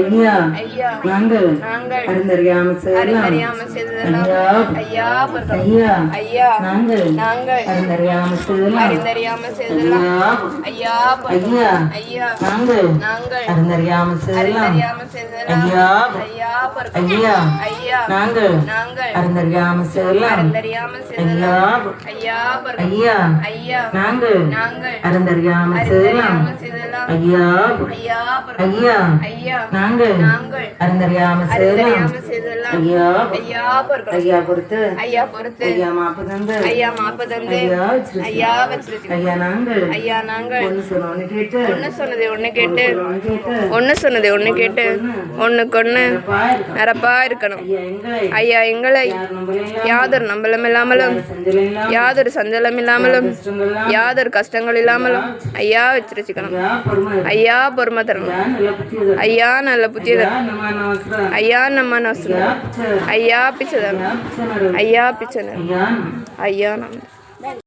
ஐயா நாங்கள் அறிந்தறியாம செய்யலாம் ஐயா ஐயா நாங்கள் நாங்கள் அறிந்தறியாம செய்யலாம் ஐயா ஐயா நாங்கள் நாங்கள் அறிந்தறியாம செய்யலாம் ஐயா. ஐயா. நாங்கள் அறிந்தறியாம செய்யலாம் ஐயா ஐயா நாங்கள் அறிந்தறியாம செய்யலாம் ஐயா ஐயா நாங்கள் அறிந்தறியாம செய்யலாம் ஐயா ஐயா ஐயா பொறுத்து. ஐயா பொறுத்து. ஐயா மாப்பு தந்து ஐயா மாப்பதந்து. ஐயா வச்சிருச்சு. ஐயா வச்சிருச்சு. ஐயா நாங்கள். ஐயா நாங்கள். ஒன்று சொன்னோன்னு கேட்டு. ஒன்று சொன்னது ஒன்று கேட்டு. ஒன்று சொன்னது ஒன்று கேட்டு. ஒன்றுக்கு ஒன்று நிரப்பா இருக்கணும். ஐயா எங்களை. யாதொரு நம்பலம் இல்லாமலும். யாதொரு சஞ்சலம் இல்லாமலும். யாதொரு கஷ்டங்கள் இல்லாமலும். ஐயா வச்சிருச்சுக்கணும். ஐயா பொறுமை தரணும். ஐயா நல்ல புத்திய ஐயா நம்ம நமஸ்காரம் ஐயா நம்ம நசனம் ஐயா பிச்சை